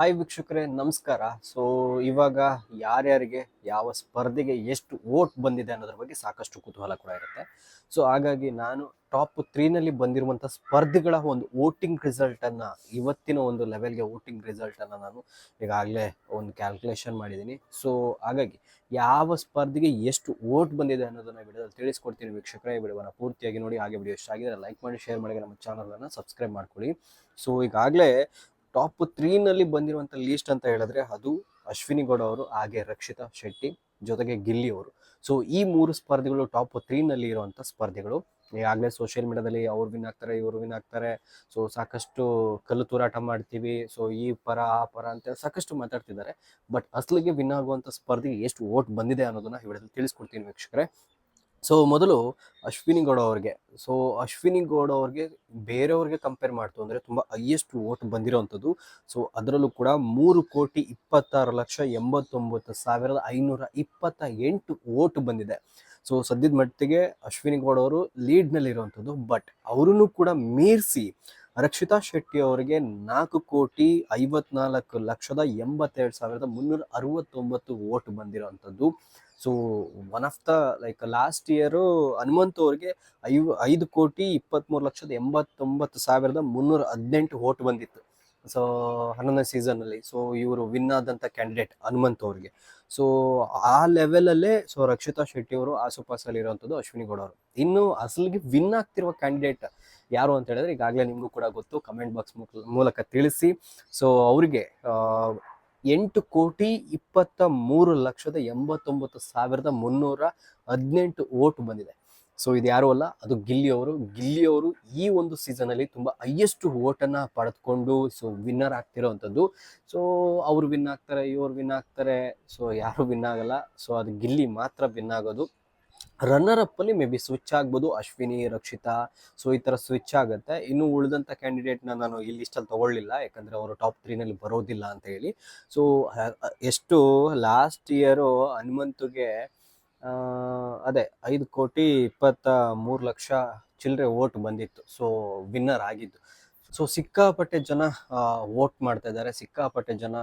Hi ವೀಕ್ಷಕರೇ, ನಮಸ್ಕಾರ. So ಇವಾಗ ಯಾರ್ಯಾರಿಗೆ ಯಾವ ಸ್ಪರ್ಧೆಗೆ ಎಷ್ಟು ವೋಟ್ ಬಂದಿದೆ ಅನ್ನೋದ್ರ ಬಗ್ಗೆ ಸಾಕಷ್ಟು ಕುತೂಹಲ ಕೂಡ ಇರುತ್ತೆ. ಸೊ ಹಾಗಾಗಿ ನಾನು ಟಾಪ್ ತ್ರೀನಲ್ಲಿ ಬಂದಿರುವಂಥ ಸ್ಪರ್ಧೆಗಳ ಒಂದು ವೋಟಿಂಗ್ ರಿಸಲ್ಟನ್ನು ಇವತ್ತಿನ ಒಂದು ಲೆವೆಲ್ಗೆ ವೋಟಿಂಗ್ ರಿಸಲ್ಟನ್ನು ನಾನು ಈಗಾಗಲೇ ಒಂದು ಕ್ಯಾಲ್ಕುಲೇಷನ್ ಮಾಡಿದ್ದೀನಿ. ಸೊ ಹಾಗಾಗಿ ಯಾವ ಸ್ಪರ್ಧೆಗೆ ಎಷ್ಟು ವೋಟ್ ಬಂದಿದೆ ಅನ್ನೋದನ್ನ ವಿಡಿಯೋದಲ್ಲಿ ತಿಳಿಸ್ಕೊಡ್ತೀನಿ ವೀಕ್ಷಕರೇ. ಈ ಪೂರ್ತಿಯಾಗಿ ನೋಡಿ, ಹಾಗೆ ವಿಡಿಯೋ ಇಷ್ಟ ಆಗಿದ್ರೆ ಲೈಕ್ ಮಾಡಿ ಶೇರ್ ಮಾಡಿ, ನಮ್ಮ ಚಾನಲನ್ನು ಸಬ್ಸ್ಕ್ರೈಬ್ ಮಾಡ್ಕೊಳ್ಳಿ. ಸೊ ಈಗಾಗಲೇ ಟಾಪ್ ತ್ರೀನಲ್ಲಿ ಬಂದಿರುವಂಥ ಲೀಸ್ಟ್ ಅಂತ ಹೇಳಿದ್ರೆ ಅದು ಅಶ್ವಿನಿ ಗೌಡ ಅವರು, ಹಾಗೆ ರಕ್ಷಿತಾ ಶೆಟ್ಟಿ, ಜೊತೆಗೆ ಗಿಲ್ಲಿ ಅವರು. ಸೊ ಈ ಮೂರು ಸ್ಪರ್ಧೆಗಳು ಟಾಪ್ ತ್ರೀನಲ್ಲಿ ಇರುವಂಥ ಸ್ಪರ್ಧೆಗಳು. ಈಗಾಗಲೇ ಸೋಷಿಯಲ್ ಮೀಡಿಯಾದಲ್ಲಿ ಅವ್ರು ವಿನ್ ಆಗ್ತಾರೆ, ಇವರು ವಿನ್ ಆಗ್ತಾರೆ. ಸೊ ಸಾಕಷ್ಟು ಕಲ್ಲು ತೂರಾಟ ಮಾಡ್ತೀವಿ. ಸೊ ಈ ಪರ, ಆ ಪರ ಅಂತ ಸಾಕಷ್ಟು ಮಾತಾಡ್ತಿದ್ದಾರೆ. ಬಟ್ ಅಸಲಿಗೆ ವಿನ್ ಆಗುವಂಥ ಸ್ಪರ್ಧೆಗೆ ಎಷ್ಟು ಓಟ್ ಬಂದಿದೆ ಅನ್ನೋದನ್ನ ವಿಡಿಯೋದಲ್ಲಿ ತಿಳಿಸ್ಕೊಡ್ತೀನಿ ವೀಕ್ಷಕರೇ. ಸೊ ಮೊದಲು ಅಶ್ವಿನಿ ಗೌಡ ಅವ್ರಿಗೆ. ಸೊ ಅಶ್ವಿನಿ ಗೌಡ ಅವ್ರಿಗೆ ಬೇರೆಯವ್ರಿಗೆ ಕಂಪೇರ್ ಮಾಡ್ತು ಅಂದರೆ ತುಂಬ ಹೈಯೆಸ್ಟ್ ವೋಟ್ ಬಂದಿರೋವಂಥದ್ದು ಸೊ ಅದರಲ್ಲೂ ಕೂಡ ಮೂರು ಕೋಟಿ ಇಪ್ಪತ್ತಾರು ಲಕ್ಷ ಎಂಬತ್ತೊಂಬತ್ತು ಸಾವಿರದ ಐನೂರ ಇಪ್ಪತ್ತ ಎಂಟು ವೋಟ್ ಬಂದಿದೆ. ಸೊ ಸದ್ಯದ ಮಟ್ಟಿಗೆ ಅಶ್ವಿನಿ ಗೌಡ ಅವರು ಲೀಡ್ನಲ್ಲಿರುವಂಥದ್ದು ಬಟ್ ಅವರನ್ನು ಕೂಡ ಮೀರಿಸಿ ರಕ್ಷಿತಾ ಶೆಟ್ಟಿ ಅವರಿಗೆ ನಾಲ್ಕು ಕೋಟಿ ಐವತ್ನಾಲ್ಕು ಲಕ್ಷದ ಎಂಬತ್ತೆರಡು ಸಾವಿರದ ಮುನ್ನೂರ ಅರವತ್ತೊಂಬತ್ತು vote ಬಂದಿರೋವಂಥದ್ದು so one of the like last year Hanumanthu ಅವ್ರಿಗೆ ಐವ್, ಐದು ಕೋಟಿ ಇಪ್ಪತ್ತ್ಮೂರು ಲಕ್ಷದ ಎಂಬತ್ತೊಂಬತ್ತು ಸಾವಿರದ ಮುನ್ನೂರ ಹದಿನೆಂಟು ವೋಟ್ ಬಂದಿತ್ತು. ಸೊ ಹನ್ನೊಂದನೇ ಸೀಸನಲ್ಲಿ ಸೊ ಇವರು ವಿನ್ ಆದಂಥ ಕ್ಯಾಂಡಿಡೇಟ್ ಹನುಮಂತ್ ಅವ್ರಿಗೆ. ಸೊ ಆ ಲೆವೆಲಲ್ಲೇ ಸೊ ರಕ್ಷಿತಾ ಶೆಟ್ಟಿ ಅವರು ಆಸುಪಾಸಲ್ಲಿ ಇರುವಂಥದ್ದು ಅಶ್ವಿನಿ ಗೌಡ ಅವರು. ಇನ್ನು ಅಸಲಿಗೆ ವಿನ್ ಆಗ್ತಿರುವ ಕ್ಯಾಂಡಿಡೇಟ್ ಯಾರು ಅಂತ ಹೇಳಿದ್ರೆ ಈಗಾಗಲೇ ನಿಮಗೂ ಕೂಡ ಗೊತ್ತು ಕಮೆಂಟ್ ಬಾಕ್ಸ್ ಮೂಲಕ ತಿಳಿಸಿ. ಸೊ ಅವರಿಗೆ ಎಂಟು ಕೋಟಿ ಇಪ್ಪತ್ತ ಮೂರು ಲಕ್ಷದ ಎಂಬತ್ತೊಂಬತ್ತು ಸಾವಿರದ ಮುನ್ನೂರ ಹದಿನೆಂಟು ಓಟ್ ಬಂದಿದೆ. ಸೊ ಇದು ಯಾರು ಅಲ್ಲ, ಅದು ಗಿಲ್ಲಿ ಅವರು. ಗಿಲ್ಲಿ ಅವರು ಈ ಒಂದು ಸೀಸನ್ ಅಲ್ಲಿ ತುಂಬಾ ಹೈಯೆಸ್ಟ್ ಓಟನ್ನು ಪಡೆದುಕೊಂಡು ಸೊ ವಿನ್ನರ್ ಆಗ್ತಿರೋವಂಥದ್ದು. ಸೊ ಅವರು ವಿನ್ ಆಗ್ತಾರೆ, ಇವರು ವಿನ್ ಆಗ್ತಾರೆ. ಸೊ ಯಾರು ವಿನ್ ಆಗಲ್ಲ. ಸೊ ಅದು ಗಿಲ್ಲಿ ಮಾತ್ರ ವಿನ್ ಆಗೋದು. ರನ್ನರ್ ಅಪ್ ಅಲ್ಲಿ ಮೇ ಬಿ ಸ್ವಿಚ್ ಆಗ್ಬೋದು. ಅಶ್ವಿನಿ, ರಕ್ಷಿತಾ ಸೊ ಈ ಥರ ಸ್ವಿಚ್ ಆಗುತ್ತೆ. ಇನ್ನು ಉಳಿದಂಥ ಕ್ಯಾಂಡಿಡೇಟ್ನ ನಾನು ಈ ಲಿಸ್ಟಲ್ಲಿ ತೊಗೊಳ್ಳಿಲ್ಲ. ಯಾಕಂದರೆ ಅವರು ಟಾಪ್ ತ್ರೀನಲ್ಲಿ ಬರೋದಿಲ್ಲ ಅಂತ ಹೇಳಿ. ಸೊ ಎಷ್ಟು ಲಾಸ್ಟ್ ಇಯರು ಹನುಮಂತುಗೆ ಅದೇ ಐದು ಕೋಟಿ ಇಪ್ಪತ್ತ ಮೂರು ಲಕ್ಷ ಚಿಲ್ಲರೆ ಓಟ್ ಬಂದಿತ್ತು. ಸೊ ವಿನ್ನರ್ ಆಗಿದ್ದು. ಸೊ ಸಿಕ್ಕಾಪಟ್ಟೆ ಜನ ವೋಟ್ ಮಾಡ್ತಾ ಇದ್ದಾರೆ. ಸಿಕ್ಕಾಪಟ್ಟೆ ಜನ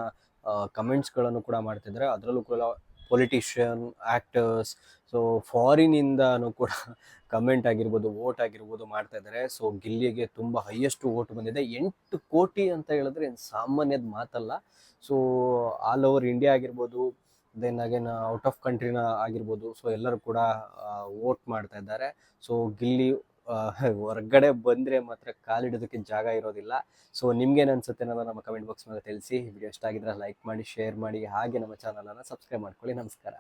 ಕಮೆಂಟ್ಸ್ಗಳನ್ನು ಕೂಡ ಮಾಡ್ತಿದ್ದಾರೆ ಅದರಲ್ಲೂ ಕೂಡ ಪೊಲಿಟಿಷಿಯನ್ ಆ್ಯಕ್ಟರ್ಸ್ ಸೊ ಫಾರಿನಿಂದನೂ ಕೂಡ ಕಮೆಂಟ್ ಆಗಿರ್ಬೋದು ವೋಟ್ ಆಗಿರ್ಬೋದು ಮಾಡ್ತಾ ಇದ್ದಾರೆ. ಸೊ ಗಿಲ್ಲಿಗೆ ತುಂಬ ಹೈಯೆಸ್ಟ್ ವೋಟ್ ಬಂದಿದೆ. ಎಂಟು ಕೋಟಿ ಅಂತ ಹೇಳಿದ್ರೆ ಏನು ಸಾಮಾನ್ಯದ ಮಾತಲ್ಲ. ಸೊ ಆಲ್ ಓವರ್ ಇಂಡಿಯಾ ಆಗಿರ್ಬೋದು ದೆನ್ ಅಗೇನ್ ಔಟ್ ಆಫ್ ಕಂಟ್ರಿನ ಆಗಿರ್ಬೋದು ಸೊ ಎಲ್ಲರೂ ಕೂಡ ವೋಟ್ ಮಾಡ್ತಾ ಇದ್ದಾರೆ. ಸೊ ಗಿಲ್ಲಿ ಹೊರಗಡೆ ಬಂದರೆ ಮಾತ್ರ ಕಾಲಿಡೋದಕ್ಕೆ ಜಾಗ ಇರೋದಿಲ್ಲ. ಸೊ ನಿಮ್ಗೇನು ಅನ್ಸುತ್ತೆ ಅನ್ನೋದನ್ನ ನಮ್ಮ ಕಮೆಂಟ್ ಬಾಕ್ಸ್ ಮೇಲೆ ತಿಳಿಸಿ. ವಿಡಿಯೋ ಇಷ್ಟ ಆಗಿದ್ರೆ ಲೈಕ್ ಮಾಡಿ ಶೇರ್ ಮಾಡಿ, ಹಾಗೆ ನಮ್ಮ ಚಾನಲನ್ನು ಸಬ್ಸ್ಕ್ರೈಬ್ ಮಾಡ್ಕೊಳ್ಳಿ. ನಮಸ್ಕಾರ.